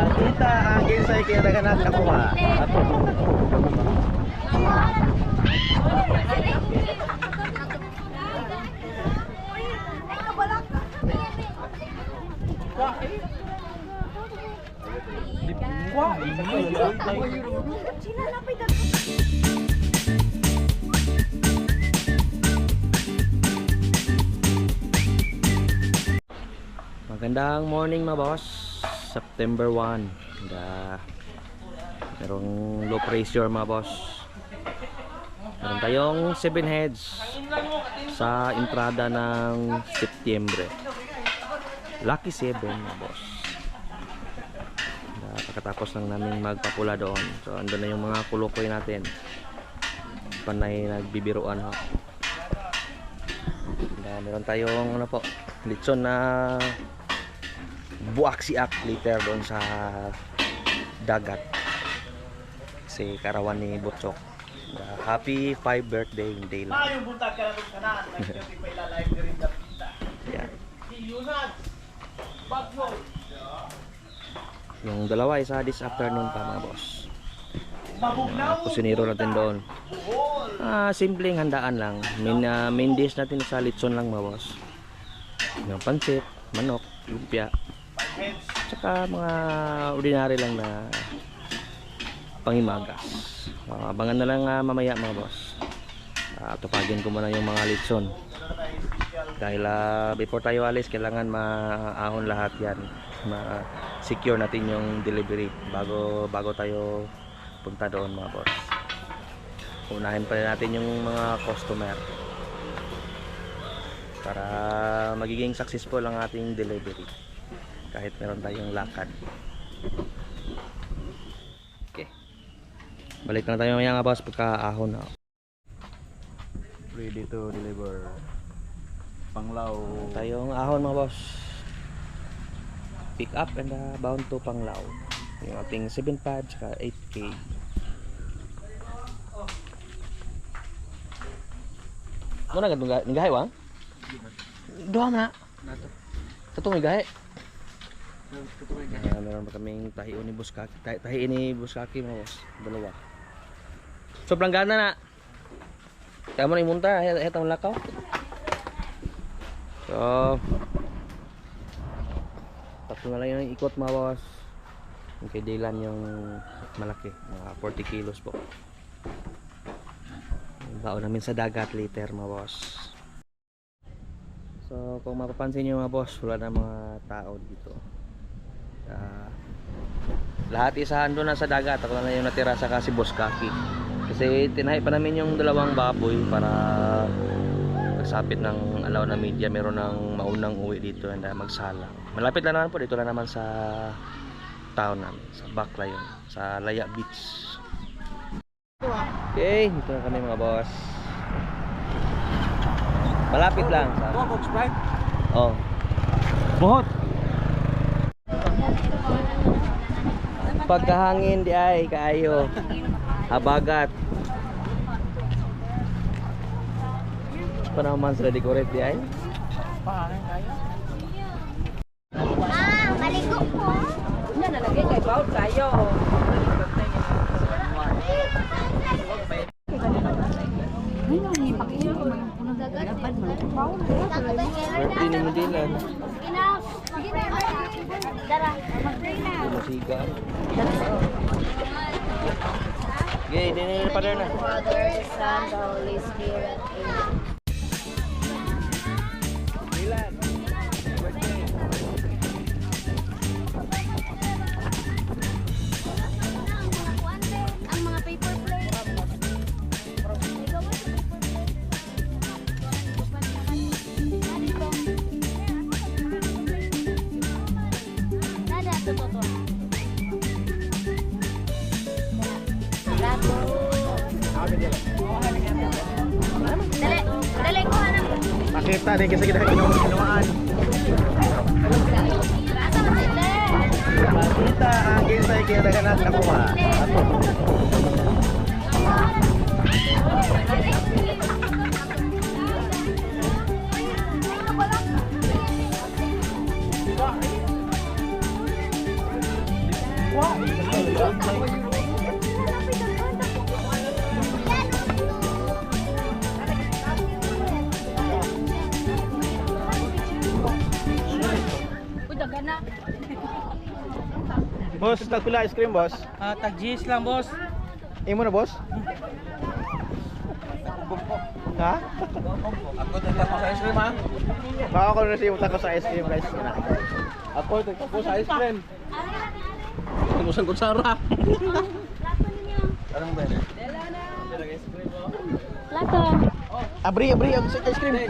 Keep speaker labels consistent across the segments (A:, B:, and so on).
A: Makita ang ginsay kaya naganak nakuha. Ato. Magandang morning mga boss. September 1. Da merong low pressure mga boss. Meron tayong 7 heads sa entrada ng Setyembre. Lucky 7 mga boss. Da, pagkatapos lang namin magpapula doon. So andun na yung mga kulukoy natin. Panay nagbibiruan ho. Da, meron tayong ano po, litson na buwak siak later doon sa dagat. Kasi karawan ni Butchok The happy 5 birthday day lang
B: Yung buntag ka na kung kanan, ilalive ka rin
A: yan.
B: Iyunan! Bag mo!
A: yung dalawa isa this afternoon pa mga boss. Uh, kusinero natin doon. Ah simpleng handaan lang. Main, ah, main dish natin sa litson lang mga boss. Yung pansit, manok, lumpia. Tsaka mga ordinary lang na pangimagas. Uh, abangan na lang ah, mamaya mga boss. Uh, tupagin ko muna yung mga litson. Dahil ah, before tayo alis, kailangan maahon lahat yan. Ma-secure natin yung delivery bago bago tayo punta doon mga boss. Unahin pa natin yung mga customer para magiging successful ang ating delivery kahit meron tayong lakad. Okay. Balik na tayo mga boss pagka-ahon na.
C: Ready to deliver. Panglaw
A: tayong ahon mga boss. Pick up and uh, bound to Panglao. Yung ating 7 pad saka 8k mo na gadong nigahay wang? Duha na. Katong nigahay. Uh, meron pa kaming tahi ni Buskaki. Tahi, tahi ni Buskaki mga boss. Dalawa. Sobrang gana na. Kaya mo na imunta. Hetang lakaw. So, tatlo na lang yung ikot mga boss. Yung kay Dylan yung malaki. Mga 40 kilos po. Baon namin sa dagat later mga boss. So, kung mapapansin nyo mga boss, wala na mga tao dito. Ah, lahat isahan doon na sa dagat. Ako na yung natira sa kasi Boss Kaki. Kasi tinahi pa namin yung dalawang baboy para pagsapit ng alaw na media meron ng maunang uwi dito and uh, magsalang. Malapit lang naman po dito lang naman sa town namin, sa Baclayon, sa Laya Beach. Okay, dito na kami mga boss. Malapit lang sa? Oh. Buhot. Pagkahangin di ay kaayo. Habagat. Pa naman sila decorate di ay.
B: Pahanin kayo.
D: Ah, maligo po.
E: Ano nalagay kay Baut kayo.
A: Birthday ni Medilan.
D: Enough. Sige na. Dara, mag-pray na.
A: Musiga. Okay, din ni pa na.
D: Father, Son, Holy Spirit. Amen.
B: Nakita din kasi kita kinuha kinuhaan.
D: Asa man sila?
B: Makita ang ginsay kaya naganak nakuha. Ato. Boss, tagpila ice cream, boss.
F: Ah, tag GS lang, boss.
B: Imo na, boss? Ha?
C: Ako nagtako sa ice cream ha.
B: Baka ko na siya ko sa ice cream, guys. Na.
C: Ako nagtako sa ice cream. Tumusan ko sara. Anong ba?
D: Lato.
B: Abri, abri, ang ice cream.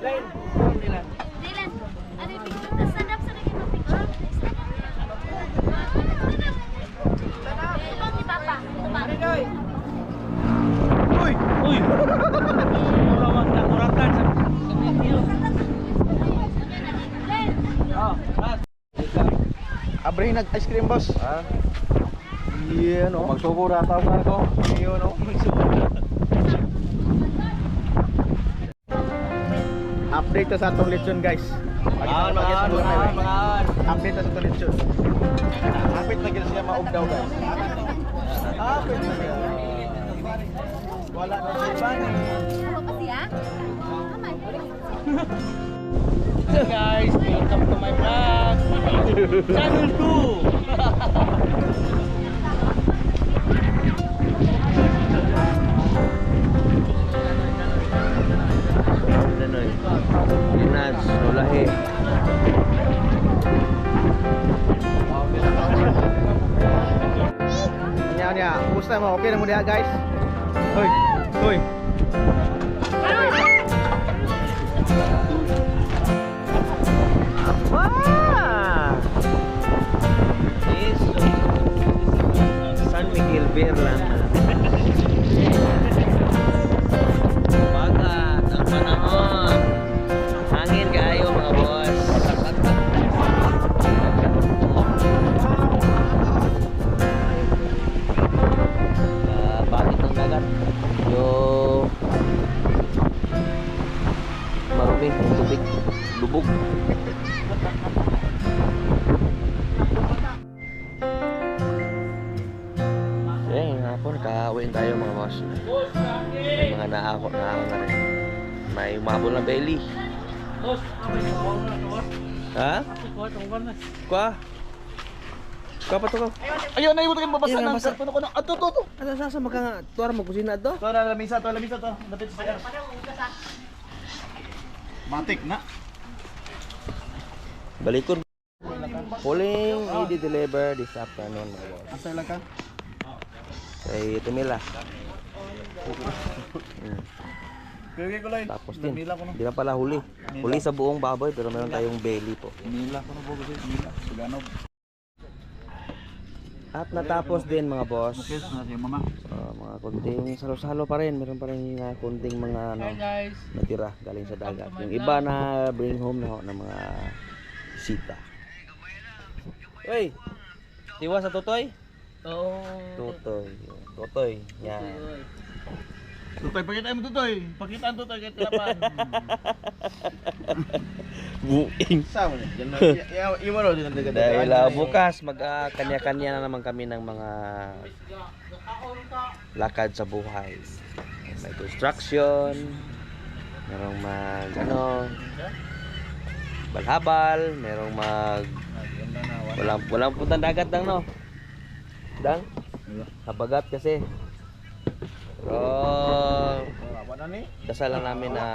D: Dylan, ano yung picture? Tas stand up sa naging mga picture. Ito ni Papa. Ba?
B: Uy!
F: Uy! Murawan, nakuratan sa...
B: Abri, nag-ice cream, boss.
C: Ha?
B: Yan, oh.
C: Magsuko ra tao ka ko.
B: Yun, oh. Update to sa atong lechon, guys.
C: Mangaan, mangaan, mangaan.
B: Update to sa atong lechon. Update na gila siya maog daw, guys. Update na siya. Wala na siya?
D: Amay.
F: guys, welcome to my vlog. Channel 2.
A: Danoy. Linads, Nulahe.
B: sama Oke okay mudah guys. Hoi,
A: hoi. Wah. San Miguel Berland. Marumi, tubig, lubog. Eh, yung hapon, kakawin tayo mga boss. May mga naako, naako na rin. May umabol na belly. Ha? Kwa? Kwa pa to ko?
B: Ayun, na yung kayo mabasa ng ko na. Ato, to, to.
A: Ano sa sa maka nga tuwara mo kusina to?
B: To, na lamisa, to, lamisa, to. Lapit sa Matik na.
A: Balikon. Pulling i-deliver this afternoon mga boss.
B: Asa lang ka?
A: Kay Tumila. Hmm.
B: Kaya ko lang.
A: Tapos din.
B: Lamila ko na.
A: Hindi na pala huli. Huli sa buong baboy pero meron tayong belly po.
C: Nila ko na po kasi nila. Suganog.
A: At natapos din mga boss. Uh, mga konting salo-salo pa rin. Meron pa rin uh, konting mga ano, natira galing sa dagat. Yung iba na bring home na ho ng mga sita. Uy! Tiwa sa tutoy?
F: Oo.
A: Tutoy. Tutoy. Yan.
B: Tutoy, pakita mo tutoy. Pakita ang tutoy kay tilapan.
A: Buing.
B: Sa mo ni. Imo ro din.
A: Dahil ah, bukas mag ah, kanya-kanya na naman kami ng mga lakad sa buhay. May construction, merong mag ano, balhabal, merong mag walang walang puntang dagat dang no. Dang? Habagat kasi. Pero
B: Wala na ni.
A: dasal lang namin na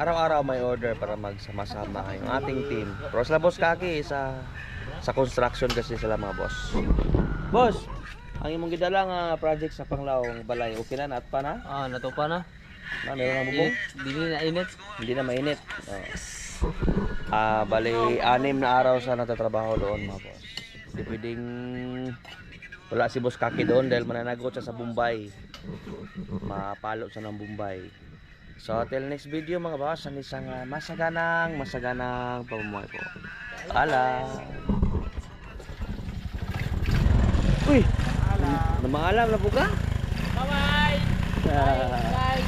A: araw-araw may order para magsama-sama yung ating team. Pero sila boss kaki sa sa construction kasi sila mga boss. Boss, ang imong gidala nga project sa Panglawang Balay, okay na nat pa na?
F: Ah, natupa na.
A: Na meron na bubong?
F: Dili na init.
A: Hindi na mainit. Oo. Ah, bali anim na araw sa natatrabaho doon mga boss. Hindi pwedeng wala si Boss Kaki doon dahil mananagot siya sa Bombay. Mapalo siya ng Bombay. So, till next video mga boss, ang isang ah, masaganang, masaganang pamumuhay po. Paalam! Uy! Maalam na po ka?
F: Bye-bye!
A: Ah.